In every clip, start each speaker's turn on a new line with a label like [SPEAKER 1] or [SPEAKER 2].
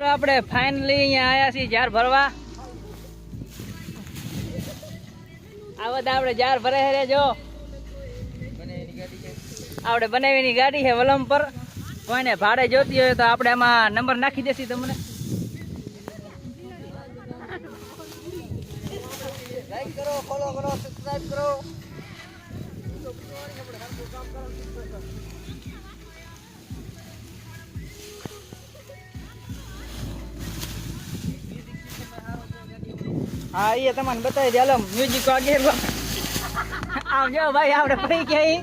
[SPEAKER 1] આપણે ફાઇનલી અહીંયા આવ્યા છીએ જાર ભરવા. આ બધા આપણે જાર ભરે છે જો. આપણે બનાવીની ગાડી છે વલમ પર. કોઈને ભાડે જોતી હોય તો આપણે આમાં નંબર નાખી દેસી તમને. કરો ફોલો કરો સબસ્ક્રાઇબ કરો. હા, એ તમને બતાવી દે. હાલો મ્યુઝિક વાગે આમ જો ભાઈ આપણે પડી ગયા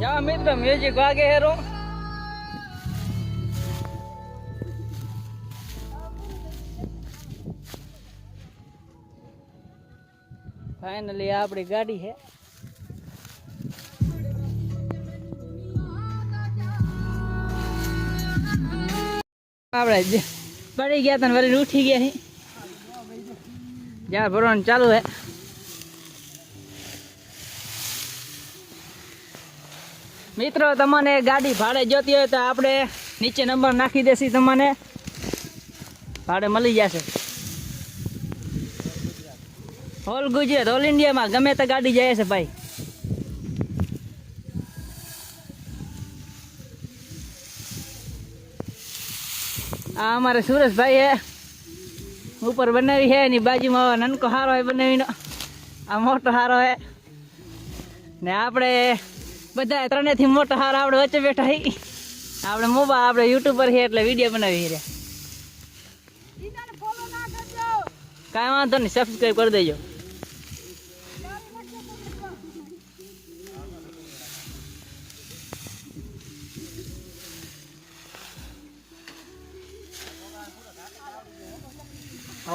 [SPEAKER 1] જા મિત્ર મ્યુઝિક વાગે હેરો. ફાઇનલી આપણી ગાડી છે. આપણે જ. પડી ગયા તને વળી ઉઠી ગયા હી. જ્યાં ભરવાનું ચાલુ હે. મિત્રો, તમને ગાડી ભાડે જોતી હોય તો આપણે નીચે નંબર નાખી દેસી તમને. ભાડે મળી જશે. ઓલ ગુજરાત ઓલ ઇન્ડિયામાં ગમે તે ગાડી જાય છે ભાઈ. આ અમારે સુરેશભાઈ હે. ઉપર બનાવી છે એની બાજુમાં નનકો હારો હે બનાવીનો. આ મોટો હારો હે. ને આપણે બધા ત્રણેથી મોટો હારો આપણે વચ્ચે બેઠા હી. આપણે મોબા આપણે યુટ્યુબર છે એટલે વીડિયો બનાવી રહ્યા કાંઈ વાંધો નહીં સબસ્ક્રાઈબ કરી દેજો.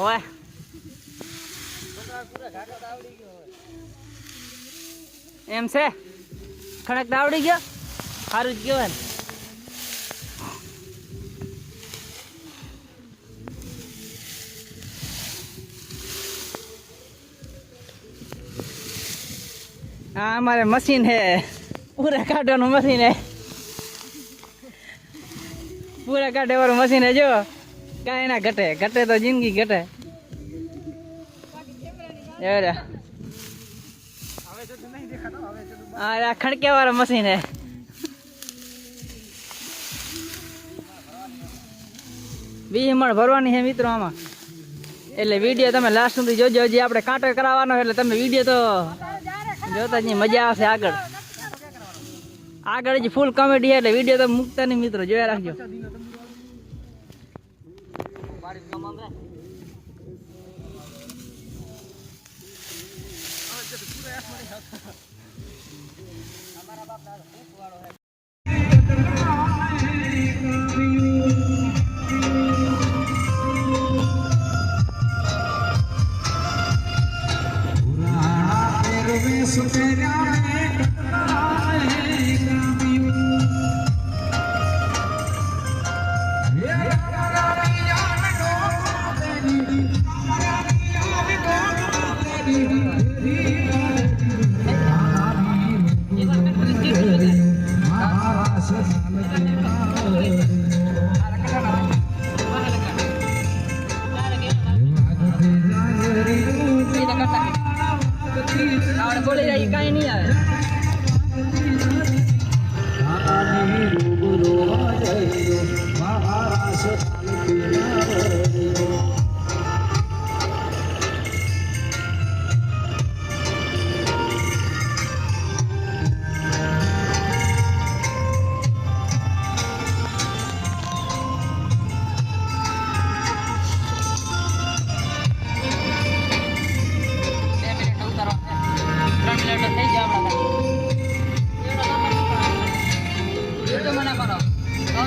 [SPEAKER 1] હવે એમ છે ખડક તો આવડી ગયો સારું જ કહેવાય ને હા અમારે મશીન હે પૂરા કાઢવાનું મશીન હે પૂરા કાઢે વાળું મશીન હે જો કાંઈ ના ઘટે ઘટે તો જિંદગી ઘટે એવડા હા આ ખડક્યા વાળો મશીન હે બીજી મણ ભરવાની છે મિત્રો આમાં એટલે વિડીયો તમે લાસ્ટ સુધી જોજો હજી આપણે કાંટો કરાવવાનો એટલે તમે વિડીયો તો જોતા જ નહીં મજા આવશે આગળ આગળ જ ફૂલ કોમેડી છે એટલે વિડીયો તો મૂકતા નહીં મિત્રો જોયા રાખજો tamam be. Buraya yapmayın. Amara bak daha çok var oraya. ढेरी ढेरी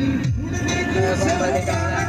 [SPEAKER 1] 胸で
[SPEAKER 2] 行くよ背負いから